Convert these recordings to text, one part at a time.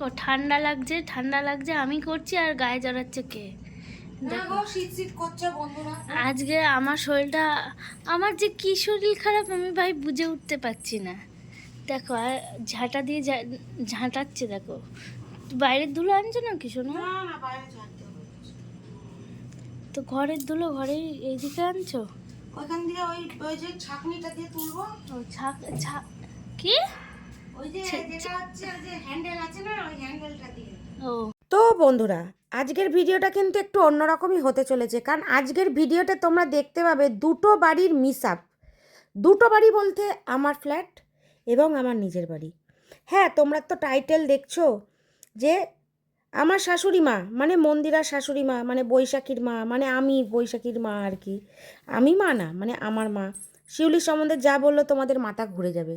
ও ঠান্ডা লাগছে ঠান্ডা লাগছে আমি করছি আর গায়ে জড়াচ্ছে কে? আজকে আমার শরীরটা আমার যে কি শরীর খারাপ আমি ভাই বুঝে উঠতে পারছি না। দেখো আর ঝাঁটা দিয়ে ঝাঁটাচ্ছে দেখো। বাইরের ধুলো আনছো না কি শোনো না তো ঘরের ধুলো ঘরে এইদিকে আনছো? ওইখান দিয়ে ওই ওই যে ছাকনিটা দিয়ে তুলবো। ছাক ছাক কি? যে হচ্ছে যে হ্যান্ডেল আছে না ওই হ্যান্ডেলটা দিয়ে ও। তো বন্ধুরা আজকের ভিডিওটা কিন্তু একটু অন্যরকমই হতে চলেছে কারণ আজকের ভিডিওতে তোমরা দেখতে পাবে দুটো বাড়ির মিস আপ দুটো বাড়ি বলতে আমার ফ্ল্যাট এবং আমার নিজের বাড়ি। হ্যাঁ তোমরা তো টাইটেল দেখছ যে আমার শাশুড়ি মা মানে মন্দিরার শাশুড়ি মা মানে বৈশাখীর মা মানে আমি বৈশাখীর মা আর কি। আমি মা না মানে আমার মা। শিউলির সম্বন্ধে যা বলল তোমাদের মাথা ঘুরে যাবে।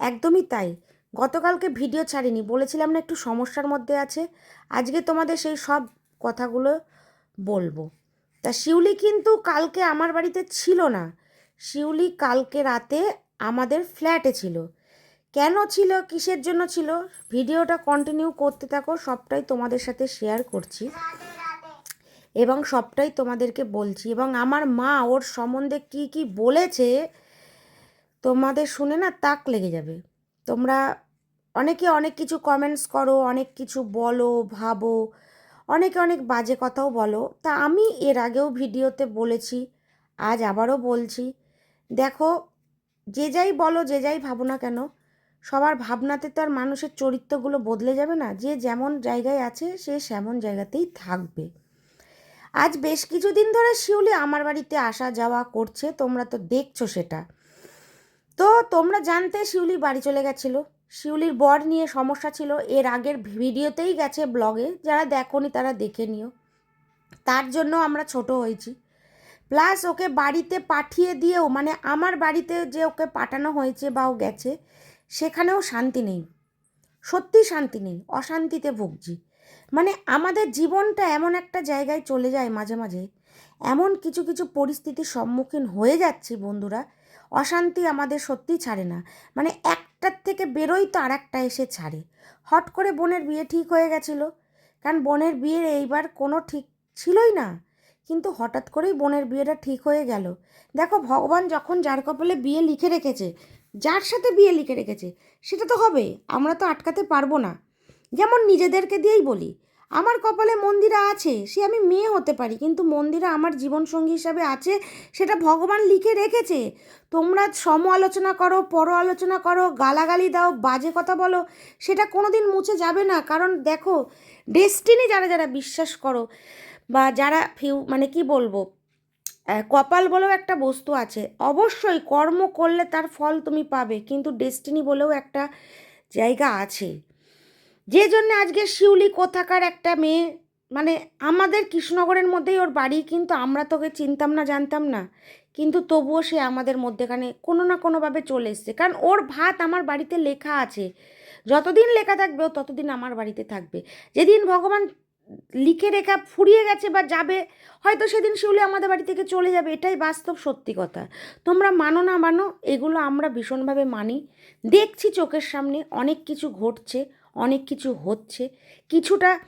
একদমই তাই। গতকালকে ভিডিও ছাড়িনি, বলেছিলাম না একটু সমস্যার মধ্যে আছে। আজকে তোমাদের সেই সব কথাগুলো বলব। তা শিউলি কিন্তু কালকে আমার বাড়িতে ছিল না। শিউলি কালকে রাতে আমাদের ফ্ল্যাটে ছিল। কেন ছিল, কিসের জন্য ছিল, ভিডিওটা কন্টিনিউ করতে থাকো, সবটাই তোমাদের সাথে শেয়ার করছি। এবং সবটাই তোমাদেরকে বলছি। এবং আমার মা ওর সম্বন্ধে কি কি বলেছে, তোমাদের শুনে না তাক লেগে যাবে। তোমরা অনেকে অনেক কিছু কমেন্টস করো, অনেক কিছু বলো, ভাবো, অনেকে অনেক বাজে কথাও বলো। তা আমি এর আগেও ভিডিওতে বলেছি, আজ আবারও বলছি, দেখো, যে যাই বলো, যে যাই ভাবো না কেন, সবার ভাবনাতে তো আর মানুষের চরিত্রগুলো বদলে যাবে না। যে যেমন জায়গায় আছে, সে সেমন জায়গাতেই থাকবে। আজ বেশ কিছুদিন ধরে শিউলি আমার বাড়িতে আসা যাওয়া করছে, তোমরা তো দেখছ সেটা। তো তোমরা জানতে শিউলি বাড়ি চলে গেছিল। শিউলির বর নিয়ে সমস্যা ছিল। এর আগের ভিডিওতেই গেছে ব্লগে, যারা দেখোনি তারা দেখে নিও। তার জন্য আমরা ছোট হয়েছি। প্লাস ওকে বাড়িতে পাঠিয়ে দিয়েও মানে আমার বাড়িতে যে ওকে পাঠানো হয়েছে বা ও গেছে, সেখানেও শান্তি নেই। সত্যি শান্তি নেই, অশান্তিতে ভুগছি। মানে আমাদের জীবনটা এমন একটা জায়গায় চলে যায় মাঝে মাঝে। এমন কিছু কিছু পরিস্থিতির সম্মুখীন হয়ে যাচ্ছি বন্ধুরা অশান্তি আমাদের সত্যিই ছাড়ে না। মানে একটার থেকে বেরোই তো আর একটা এসে ছাড়ে। হট করে বোনের বিয়ে ঠিক হয়ে গেছিল। কারণ বোনের বিয়ের এইবার কোনো ঠিক ছিলই না। কিন্তু হঠাৎ করেই বোনের বিয়েটা ঠিক হয়ে গেল। দেখো, ভগবান যখন যার কপালে বিয়ে লিখে রেখেছে, যার সাথে বিয়ে লিখে রেখেছে, সেটা তো হবে আমরা তো আটকাতে পারব না। যেমন নিজেদেরকে দিয়েই বলি আমার কপালে মন্দিরা আছে, সে আমি মেয়ে হতে পারি, কিন্তু মন্দিরা আমার জীবনসঙ্গী হিসাবে আছে, সেটা ভগবান লিখে রেখেছে। তোমরা সম আলোচনা করো, পর আলোচনা করো, গালাগালি দাও, বাজে কথা বলো, সেটা কোনো দিন মুছে যাবে না। কারণ দেখো ডেস্টিনি যারা যারা বিশ্বাস করো, বা যারা ফিউ মানে কি বলব কপাল বলেও একটা বস্তু আছে। অবশ্যই কর্ম করলে তার ফল তুমি পাবে, কিন্তু ডেস্টিনি বলেও একটা জায়গা আছে। যে জন্য আজকে শিউলি কোথাকার একটা মেয়ে মানে আমাদের কৃষ্ণনগরের মধ্যেই ওর বাড়ি, কিন্তু আমরা তোকে চিনতাম না, জানতাম না। কিন্তু তবুও সে আমাদের মধ্যেখানে কোনো না কোনোভাবে চলে এসছে। কারণ ওর ভাত আমার বাড়িতে লেখা আছে। যতদিন লেখা থাকবে ও ততদিন আমার বাড়িতে থাকবে। যেদিন ভগবান লিখে রেখা ফুরিয়ে গেছে বা যাবে, হয়তো সেদিন শিউলি আমাদের বাড়ি থেকে চলে যাবে, এটাই বাস্তব সত্যি কথা। তোমরা মানো না মানো, এগুলো আমরা ভীষণভাবে মানি। দেখছি চোখের সামনে অনেক কিছু ঘটছে। অনেক কিছু হচ্ছে। কিছুটা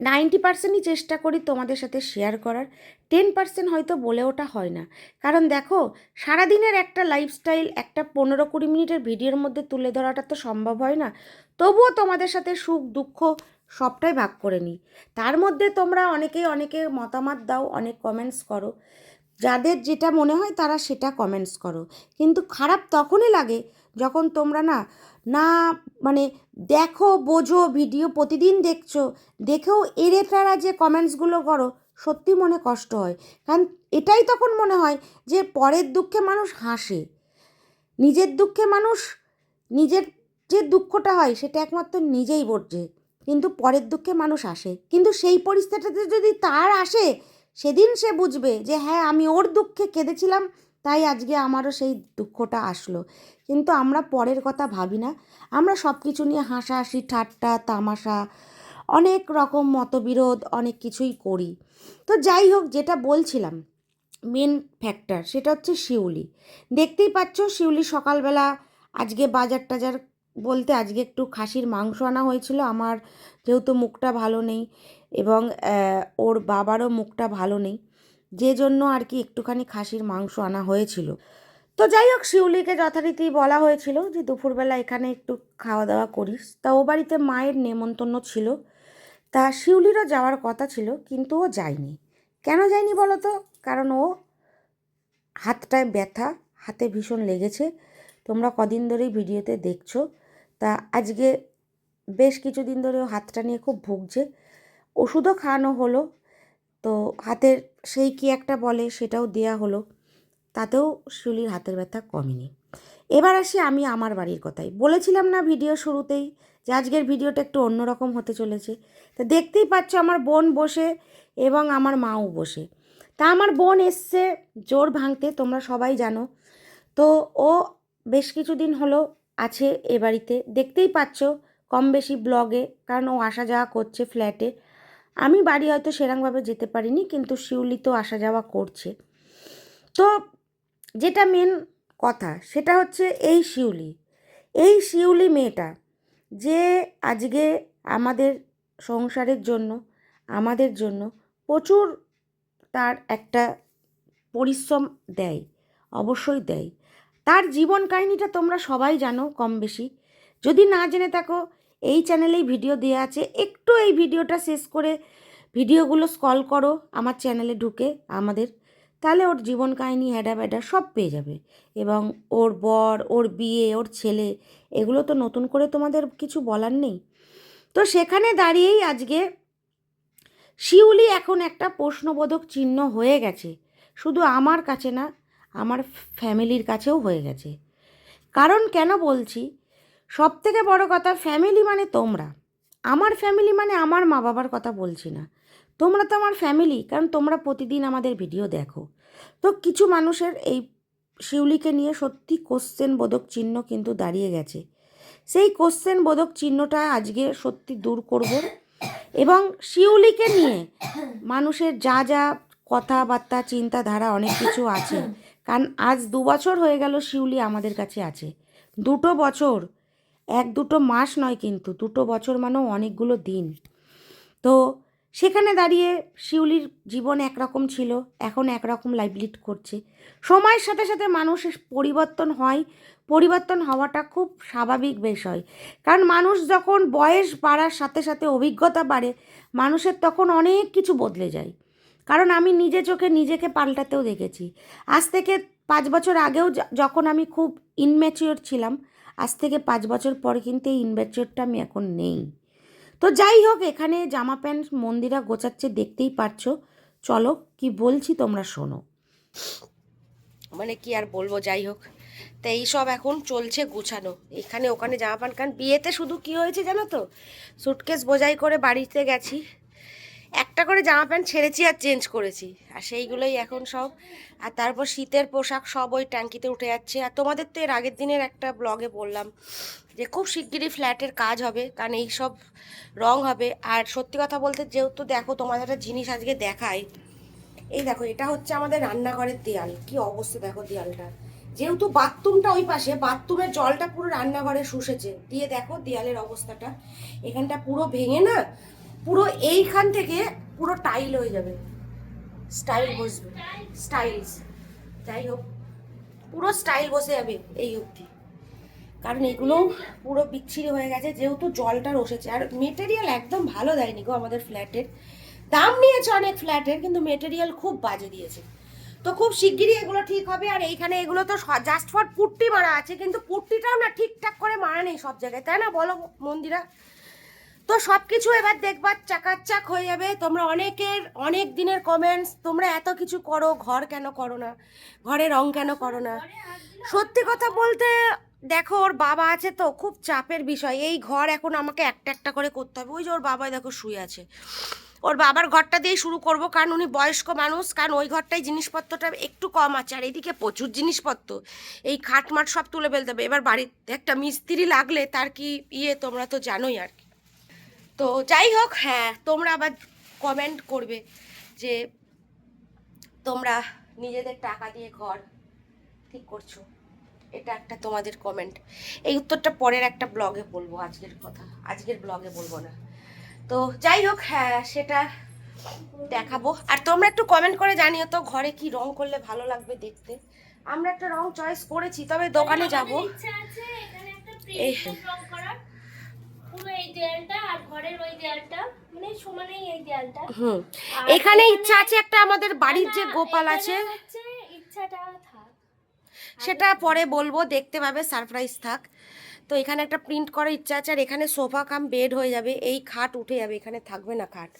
নাইনটি পার্সেন্টই চেষ্টা করি তোমাদের সাথে শেয়ার করার। টেন পার্সেন্ট হয়তো বলে ওটা হয় না। কারণ দেখো, সারাদিনের একটা লাইফস্টাইল একটা পনেরো কুড়ি মিনিটের ভিডিওর মধ্যে তুলে ধরাটা তো সম্ভব হয় না। তবুও তোমাদের সাথে সুখ, দুঃখ সবটাই ভাগ করে নিই। তার মধ্যে তোমরা অনেকেই অনেকে মতামত দাও, অনেক কমেন্টস করো। যাদের যেটা মনে হয় তারা সেটা কমেন্টস করো। কিন্তু খারাপ তখনই লাগে যখন তোমরা না না মানে দেখো, বোঝো ভিডিও প্রতিদিন দেখছ, দেখেও এড়ে ফেরা যে কমেন্টসগুলো করো, সত্যি মনে কষ্ট হয়। কারণ এটাই তখন মনে হয় যে পরের দুঃখে মানুষ হাসে। নিজের দুঃখে মানুষ, নিজের যে দুঃখটা হয় সেটা একমাত্র নিজেই বোঝে। কিন্তু পরের দুঃখে মানুষ আসে। কিন্তু সেই পরিস্থিতিতে যদি তার আসে, সেদিন সে বুঝবে যে হ্যাঁ আমি ওর দুঃখে কেঁদেছিলাম তাই আজকে আমারও সেই দুঃখটা আসলো। কিন্তু আমরা পরের কথা ভাবি না। আমরা সব কিছু নিয়ে হাসাহাসি, ঠাট্টা, তামাশা, অনেক রকম মতবিরোধ, অনেক কিছুই করি। তো যাই হোক, যেটা বলছিলাম মেন ফ্যাক্টর সেটা হচ্ছে শিউলি। দেখতেই পাচ্ছ, শিউলি সকালবেলা আজকে বাজার টাজার বলতে আজকে একটু খাসির মাংস আনা হয়েছিল। আমার যেহেতু মুখটা ভালো নেই এবং ওর বাবারও মুখটা ভালো নেই। যে জন্য আর কি একটুখানি খাসির মাংস আনা হয়েছিল। তো যাই হোক, শিউলিকে যথারীতি বলা হয়েছিল যে দুপুরবেলা এখানে একটু খাওয়া দাওয়া করিস। তা ও বাড়িতে মায়ের নেমন্তন্ন ছিল। তা শিউলিরও যাওয়ার কথা ছিল, কিন্তু ও যায়নি। কেন যায়নি বলো তো? কারণ ও হাতটায় ব্যথা, হাতে ভীষণ লেগেছে। তোমরা কদিন ধরেই ভিডিওতে দেখছ। তা আজকে বেশ কিছুদিন ধরে ও হাতটা নিয়ে খুব ভুগছে। ওষুধও খাওয়ানো হলো। তো হাতের সেই কি একটা বলে সেটাও দেয়া হলো। তাতেও শিউলির হাতের ব্যথা কমেনি। এবার আসি আমি আমার বাড়ির কথাই বলেছিলাম না ভিডিও শুরুতেই যে আজকের ভিডিওটা একটু অন্যরকম হতে চলেছে। তা দেখতেই পাচ্ছ আমার বোন বসে এবং আমার মাও বসে। তা আমার বোন এসছে জোর ভাঙতে, তোমরা সবাই জানো। তো ও বেশ কিছুদিন হলো আছে এ বাড়িতে। দেখতেই পাচ্ছ কম বেশি ব্লগে, কারণ ও আসা যাওয়া করছে ফ্ল্যাটে। আমি বাড়ি হয়তো সেরকমভাবে যেতে পারিনি, কিন্তু শিউলি তো আসা যাওয়া করছে। তো যেটা মেন কথা, সেটা হচ্ছে এই শিউলি। এই শিউলি মেয়েটা যে আজকে আমাদের সংসারের জন্য, আমাদের জন্য প্রচুর তার একটা পরিশ্রম দেয়, অবশ্যই দেয়। তার জীবন কাহিনীটা তোমরা সবাই জানো কম বেশি যদি না জেনে থাকো এই চ্যানেলেই ভিডিও দেওয়া আছে। একটু এই ভিডিওটা শেষ করে ভিডিওগুলো স্কল করো, আমার চ্যানেলে ঢুকে আমাদের। তাহলে ওর জীবন কাহিনী, হ্যাডা ব্যাডা সব পেয়ে যাবে। এবং ওর বর, ওর বিয়ে, ওর ছেলে, এগুলো তো নতুন করে তোমাদের কিছু বলার নেই। তো সেখানে দাঁড়িয়েই আজকে শিউলি এখন একটা প্রশ্নবোধক চিহ্ন হয়ে গেছে। শুধু আমার কাছে না, আমার ফ্যামিলির কাছেও হয়ে গেছে। কারণ কেন বলছি? সব থেকে বড় কথা ফ্যামিলি মানে তোমরা। আমার ফ্যামিলি মানে আমার মা বাবার কথা বলছি না। তোমরা তো আমার ফ্যামিলি কারণ তোমরা প্রতিদিন আমাদের ভিডিও দেখো। তো কিছু মানুষের এই শিউলিকে নিয়ে সত্যি কোশ্চেন বোধক চিহ্ন কিন্তু দাঁড়িয়ে গেছে। সেই কোশ্চেন বোধক চিহ্নটা আজকে সত্যি দূর করব। এবং শিউলিকে নিয়ে মানুষের যা যা কথাবার্তা, চিন্তাধারা অনেক কিছু আছে। কারণ আজ দু বছর হয়ে গেল শিউলি আমাদের কাছে আছে। দুটো বছর এক দুটো মাস নয় কিন্তু, দুটো বছর মানেও অনেকগুলো দিন। তো সেখানে দাঁড়িয়ে শিউলির জীবন একরকম ছিল, এখন একরকম লাইভ লিড করছে। সময়ের সাথে সাথে মানুষের পরিবর্তন হয়, পরিবর্তন হওয়াটা খুব স্বাভাবিক বিষয়। কারণ মানুষ যখন বয়স বাড়ার সাথে সাথে অভিজ্ঞতা বাড়ে, মানুষের তখন অনেক কিছু বদলে যায়। কারণ আমি নিজে চোখে নিজেকে পাল্টাতেও দেখেছি। আজ থেকে পাঁচ বছর আগেও যখন আমি খুব ইনম্যাচিওর ছিলাম আজ থেকে পাঁচ বছর পর কিন্তু এই ইনম্যাচিওরটা আমি এখন নেই। তো যাই হোক, এখানে জামা প্যান্ট মন্দিরা গোছাচ্ছে, দেখতেই পারছ। চলো, কি বলছি তোমরা শোনো। মানে কি আর বলব, যাই হোক। তো এইসব এখন চলছে গুছানো। এখানে ওখানে জামা প্যান্ট, কারণ বিয়েতে শুধু কি হয়েছে জানো তো? সুটকেস বোঝাই করে বাড়িতে গেছি। একটা করে জামা প্যান্ট ছেড়েছি আর চেঞ্জ করেছি। আর সেইগুলোই এখন সব। আর তারপর শীতের পোশাক সব ওই ট্যাঙ্কিতে উঠে যাচ্ছে। আর তোমাদের তো এর আগের দিনের একটা ব্লগে বললাম যে খুব শিগগিরই ফ্ল্যাটের কাজ হবে, কারণ এই সব রং হবে। আর সত্যি কথা বলতে যেহেতু দেখো তোমাদের একটা জিনিস আজকে দেখায় এই দেখো এটা হচ্ছে আমাদের রান্নাঘরের দেয়াল। কি অবস্থা দেখো দেয়ালটা। যেহেতু বাথরুমটা ওই পাশে, বাথরুমের জলটা পুরো রান্নাঘরে শুষেছে। দিয়ে দেখো দেয়ালের অবস্থাটা। এখানটা পুরো ভেঙে না পুরো এইখান থেকে পুরো টাইল হয়ে যাবে। স্টাইল বসবে। স্টাইলস যাই হোক, পুরো স্টাইল বসে যাবে এই অবধি। কারণ এগুলো পুরো বিচ্ছিরি হয়ে গেছে, যেহেতু জলটা রসেছে। আর মেটেরিয়াল একদম ভালো দেয়নি গো আমাদের ফ্ল্যাটের দাম নিয়েছে অনেক ফ্ল্যাটের কিন্তু মেটেরিয়াল খুব বাজে দিয়েছে। তো খুব শিগগিরই এগুলো ঠিক হবে, আর এইখানে এগুলো তো জাস্ট ফর পুট্টি মারা আছে, কিন্তু পুট্টিটাও না ঠিকঠাক করে মারা নেই সব জায়গায়। তাই না বলো মন্দিরা? তো সব কিছু এবার দেখবার চাকাচাক হয়ে যাবে। তোমরা অনেকের অনেক দিনের কমেন্টস তোমরা এত কিছু করো, ঘর কেন করো না? ঘরে রং কেন করো না? সত্যি কথা বলতে, দেখো ওর বাবা আছে তো, খুব চাপের বিষয়। এই ঘর এখন আমাকে একটা একটা করে করতে হবে। ওই যে ওর বাবা দেখো শুয়ে আছে। ওর বাবার ঘরটা দিয়েই শুরু করব, কারণ উনি বয়স্ক মানুষ, কারণ ওই ঘরটাই জিনিসপত্রটা একটু কম আছে, আর এইদিকে প্রচুর জিনিসপত্র। এই খাট মাট সব তুলে ফেলতে হবে। এবার বাড়িতে একটা মিস্ত্রি লাগলে তার কি ইয়ে তোমরা তো জানোই আর কি। তো যাই হোক হ্যাঁ তোমরা আবার কমেন্ট করবে যে তোমরা নিজেদের টাকা দিয়ে ঘর ঠিক করছ। এটা একটা তোমাদের কমেন্ট এই উত্তরটা পরের একটা ব্লগে বলব আজকের কথা। আজকের ব্লগে বলব না। তো যাই হোক হ্যাঁ সেটা দেখাবো। আর তোমরা একটু কমেন্ট করে জানিও তো ঘরে কি রং করলে ভালো লাগবে দেখতে। আমরা একটা রং চয়েস করেছি তবে দোকানে যাব। এই- এখানে ইচ্ছা আছে একটা আমাদের বাড়ির যে গোপাল আছে। সেটা পরে বলব দেখতে পাবে সারপ্রাইজ থাক। তো এখানে একটা প্রিন্ট করার ইচ্ছা আছে আর এখানে সোফা কাম বেড হয়ে যাবে। এই খাট উঠে যাবে এখানে থাকবে না খাট।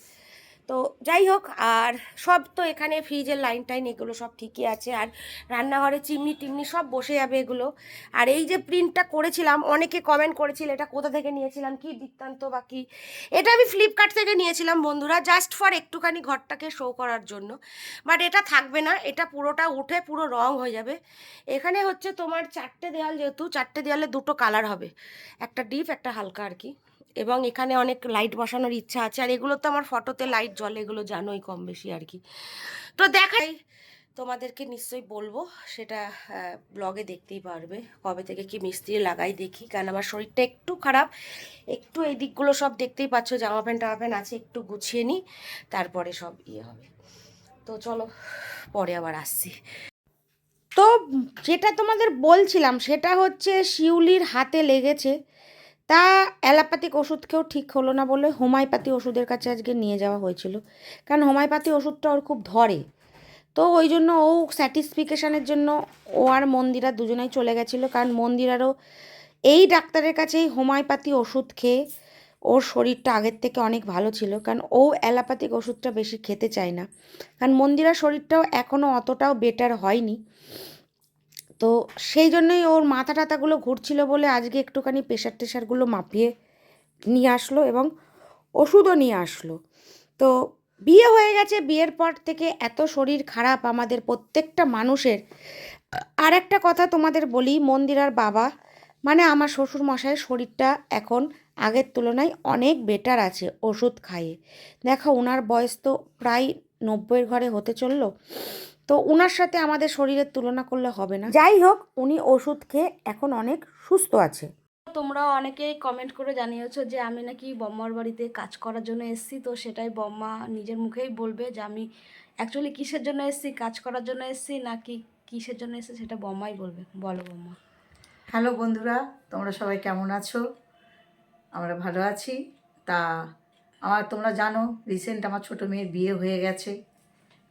তো যাই হোক, আর সব তো এখানে ফ্রিজের লাইন টাইন এগুলো সব ঠিকই আছে। আর রান্নাঘরে চিমনি টিমনি সব বসে যাবে এগুলো। আর এই যে প্রিন্টটা করেছিলাম, অনেকে কমেন্ট করেছিল, এটা কোথা থেকে নিয়েছিলাম? কি বৃত্তান্ত বা কি? এটা আমি ফ্লিপকার্ট থেকে নিয়েছিলাম বন্ধুরা জাস্ট ফর একটুখানি ঘরটাকে শো করার জন্য। বাট এটা থাকবে না, এটা পুরোটা উঠে পুরো রং হয়ে যাবে। এখানে হচ্ছে তোমার চারটে দেয়াল যেহেতু, চারটে দেয়ালে দুটো কালার হবে। একটা ডিপ একটা হালকা আর কি। এবং এখানে অনেক লাইট বসানোর ইচ্ছা আছে। আর এগুলো তো আমার ফটোতে লাইট জ্বলে, এগুলো জানোই কম বেশি আর কি। তো দেখাই তোমাদেরকে নিশ্চয়ই বলব, সেটা ব্লগে দেখতেই পারবে, কবে থেকে কি মিস্ত্রি লাগাই দেখি, কারণ আমার শরীরটা একটু খারাপ। একটু এই দিকগুলো সব দেখতেই পাচ্ছ, জামা প্যান্ট, টামা প্যান্ট আছে, একটু গুছিয়ে নিই, তারপরে সব ইয়ে হবে। তো চলো, পরে আবার আসছি। তো যেটা তোমাদের বলছিলাম, সেটা হচ্ছে শিউলির হাতে লেগেছে। তা অ্যালোপ্যাথিক ওষুধ খেয়েও ঠিক হলো না বলে হোমিওপ্যাথি ওষুধের কাছে আজকে নিয়ে যাওয়া হয়েছিল। কারণ হোমিওপ্যাথি ওষুধটা ওর খুব ধরে। তো ওই জন্য ও স্যাটিসফিকেশানের জন্য ও আর মন্দিরা দুজনেই চলে গেছিল। কারণ মন্দিরারও এই ডাক্তারের কাছেই হোমিওপ্যাথি ওষুধ খেয়ে ওর শরীরটা আগের থেকে অনেক ভালো ছিল। কারণ ও অ্যালোপ্যাথিক ওষুধটা বেশি খেতে চায় না। কারণ মন্দিরার শরীরটাও এখনও অতটাও বেটার হয়নি। তো সেই জন্যই ওর মাথা টাথাগুলো ঘুরছিল বলে আজকে একটুখানি প্রেশার টেশারগুলো মাপিয়ে নিয়ে আসলো এবং ওষুধও নিয়ে আসলো। তো বিয়ে হয়ে গেছে, বিয়ের পর থেকে এত শরীর খারাপ আমাদের প্রত্যেকটা মানুষের। আর একটা কথা তোমাদের বলি মন্দিরার বাবা মানে আমার শ্বশুর মশাইয়ের শরীরটা এখন আগের তুলনায় অনেক বেটার আছে ওষুধ খাইয়ে। দেখো ওনার বয়স তো প্রায় নব্বইয়ের ঘরে হতে চলল। তো ওনার সাথে আমাদের শরীরের তুলনা করলে হবে না। যাই হোক উনি ওষুধ খেয়ে এখন অনেক সুস্থ আছে। তোমরা অনেকেই কমেন্ট করে জানিয়েছো যে আমি নাকি বম্মার বাড়িতে কাজ করার জন্য এসেছি তো সেটাই বম্মা নিজের মুখেই বলবে যে আমি অ্যাকচুয়ালি কিসের জন্য এসেছি কাজ করার জন্য এসেছি নাকি কিসের জন্য এসেছি সেটা বম্মাই বলবে। বলো বম্মা। হ্যালো বন্ধুরা তোমরা সবাই কেমন আছো? আমরা ভালো আছি। তা আমার তোমরা জানো রিসেন্ট আমার ছোটো মেয়ের বিয়ে হয়ে গেছে।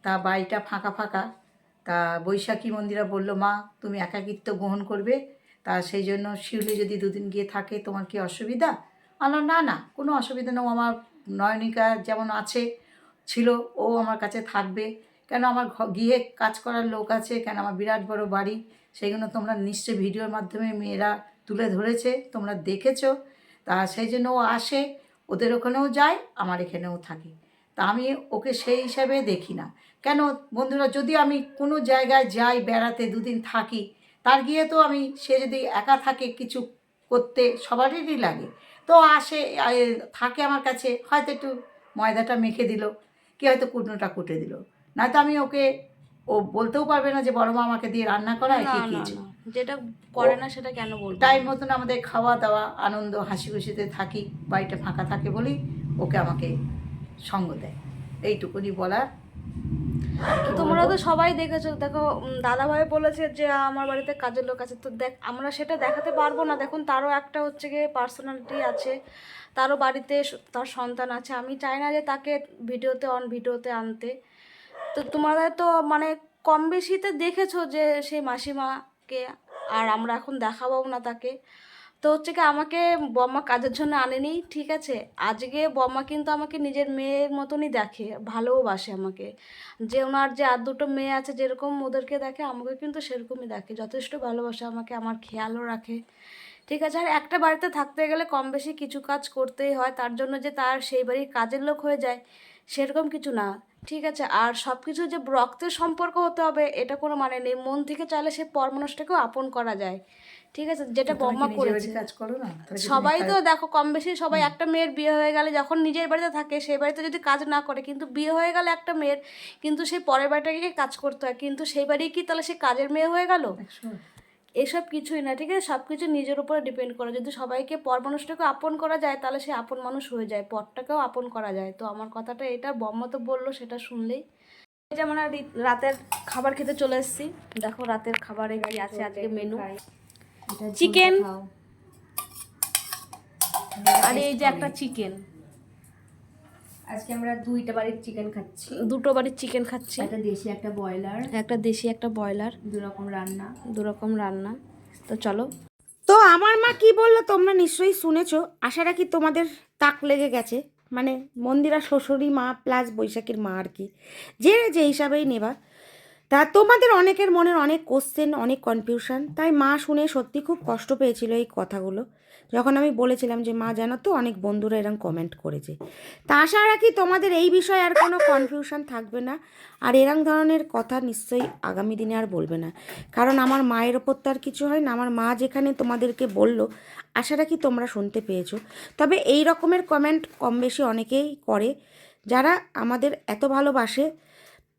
তা বাড়িটা ফাঁকা ফাঁকা। তা বৈশাখী মন্দিরা বলল, মা, তুমি একাকিত্ব গ্রহণ করবে। তা সেই জন্য শিউলি যদি দুদিন গিয়ে থাকে, তোমার কি অসুবিধা? আমার না না, কোনো অসুবিধা নেই। আমার নয়নিকা যেমন আছে, ছিল, ও আমার কাছে থাকবে। কেন আমার গিয়ে কাজ করার লোক আছে, কেন আমার বিরাট বড় বাড়ি? সেইগুলো তোমরা নিশ্চয়ই ভিডিওর মাধ্যমে মেয়েরা তুলে ধরেছে, তোমরা দেখেছ। তা সেই জন্য ও আসে, ওদের ওখানেও যায়, আমার এখানেও থাকে। তা আমি ওকে সেই হিসাবে দেখি না। কেন? বন্ধুরা যদি আমি কোনো জায়গায় যাই বেড়াতে দুদিন থাকি তার গিয়ে তো আমি সে যদি একা থাকে কিছু করতে সবারই লাগে। তো আসে থাকে আমার কাছে হয়তো একটু ময়দাটা মেখে দিল কি হয়তো কুটনোটা কুটে দিল। নয়তো আমি ওকে ও বলতেও পারবে না যে বড় মা আমাকে দিয়ে রান্না করায় কি কিছু। যেটা করে না সেটা কেন বলব? টাইম মতন আমাদের খাওয়া দাওয়া আনন্দ হাসি খুশিতে থাকি বাড়িটা ফাঁকা থাকে বলেই ওকে আমাকে সঙ্গ দেয়। এইটুকুনি বলার। তোমরা তো সবাই দেখেছ দেখো দাদা ভাই বলেছে যে আমার বাড়িতে কাজের লোক আছে। তো দেখ আমরা সেটা দেখাতে পারব না। দেখুন তারও একটা হচ্ছে গিয়ে পার্সোনালিটি আছে তারও বাড়িতে তার সন্তান আছে। আমি চাই না যে তাকে ভিডিওতে অন ভিডিওতে আনতে। তো তোমাদের তো মানে কম বেশিতে দেখেছ যে সেই মাসিমাকে আর আমরা এখন দেখাবো না তাকে। তো হচ্ছে কি আমাকে বম্মা কাজের জন্য আনেনি, ঠিক আছে? আজকে বম্মা কিন্তু আমাকে নিজের মেয়ের মতনই দেখে, ভালোবাসে আমাকে। যে ওনার যে আর দুটো মেয়ে আছে যেরকম ওদেরকে দেখে, আমাকে কিন্তু সেরকমই দেখে। যথেষ্ট ভালোবাসে আমাকে, আমার খেয়ালও রাখে। ঠিক আছে, আর একটা বাড়িতে থাকতে গেলে কম বেশি কিছু কাজ করতেই হয়, তার জন্য যে তার সেই বাড়ির কাজের লোক হয়ে যায়, সেরকম কিছু না। ঠিক আছে, আর সব কিছু যে রক্তের সম্পর্ক হতে হবে, এটা কোনো মানে নেই। মন থেকে চাইলে সে পর মানুষটাকেও আপন করা যায়। ঠিক আছে যেটা বম্মা করেছে। কাজ করো না? সবাই তো দেখো কম বেশি সবাই একটা মেয়ের বিয়ে হয়ে গেলে যখন নিজের বাড়িতে থাকে সেই বাড়িতে যদি কাজ না করে কিন্তু বিয়ে হয়ে গেলে একটা মেয়ের কিন্তু সেই পরের বাড়িটাকে কাজ করতে হয় কিন্তু সেই বাড়ি কি তাহলে সে কাজের মেয়ে হয়ে গেল? এসব কিছুই না ঠিক আছে? সব কিছু নিজের উপরে ডিপেন্ড করে। যদি সবাইকে পর মানুষটাকে আপন করা যায় তাহলে সে আপন মানুষ হয়ে যায় পরটাকেও আপন করা যায়। তো আমার কথাটা এটা বম্মা তো বলল সেটা শুনলেই। আমরা রি- রাতের খাবার খেতে চলে এসেছি। দেখো রাতের খাবারে কি আছে আজকে মেনু চিকেন আর এই যে একটা চিকেন আজকে আমরা দুইটা বাড়ির চিকেন খাচ্ছি। দুটো বাড়ির চিকেন খাচ্ছি। একটা দেশি একটা ব্রয়লার। একটা দেশি একটা ব্রয়লার। দু রকম রান্না। দু রকম রান্না। তো চলো। তো আমার মা কি বলল তোমরা নিশ্চয়ই শুনেছো? আশা রাখি তোমাদের তাক লেগে গেছে। মানে মন্দিরা শ্বশুরি মা প্লাস বৈশাখীর মা আর কি। যে যে হিসাবেই নেবা। তা তোমাদের অনেকের মনের অনেক কোশ্চেন অনেক কনফিউশন তাই মা শুনে সত্যি খুব কষ্ট পেয়েছিল এই কথাগুলো। যখন আমি বলেছিলাম যে, মা, জানো তো, অনেক বন্ধুরা এরকম কমেন্ট করেছে। তা আশা রাখি তোমাদের এই বিষয়ে আর কোনো কনফিউশন থাকবে না। আর এরম ধরনের কথা নিশ্চয়ই আগামী দিনে আর বলবে না। কারণ আমার মায়ের ওপর তো আর কিছু হয় না। আমার মা যেখানে তোমাদেরকে বলল, আশা রাখি তোমরা শুনতে পেয়েছ। তবে এই রকমের কমেন্ট কম বেশি অনেকেই করে। যারা আমাদের এত ভালোবাসে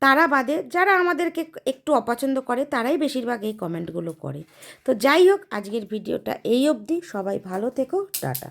তারা বাদে যারা আমাদেরকে একটু অপছন্দ করে, তারাই বেশিরভাগ এই কমেন্টগুলো করে। তো যাই হোক, আজকের ভিডিওটা এই অবধি। সবাই ভালো থেকো। টাটা।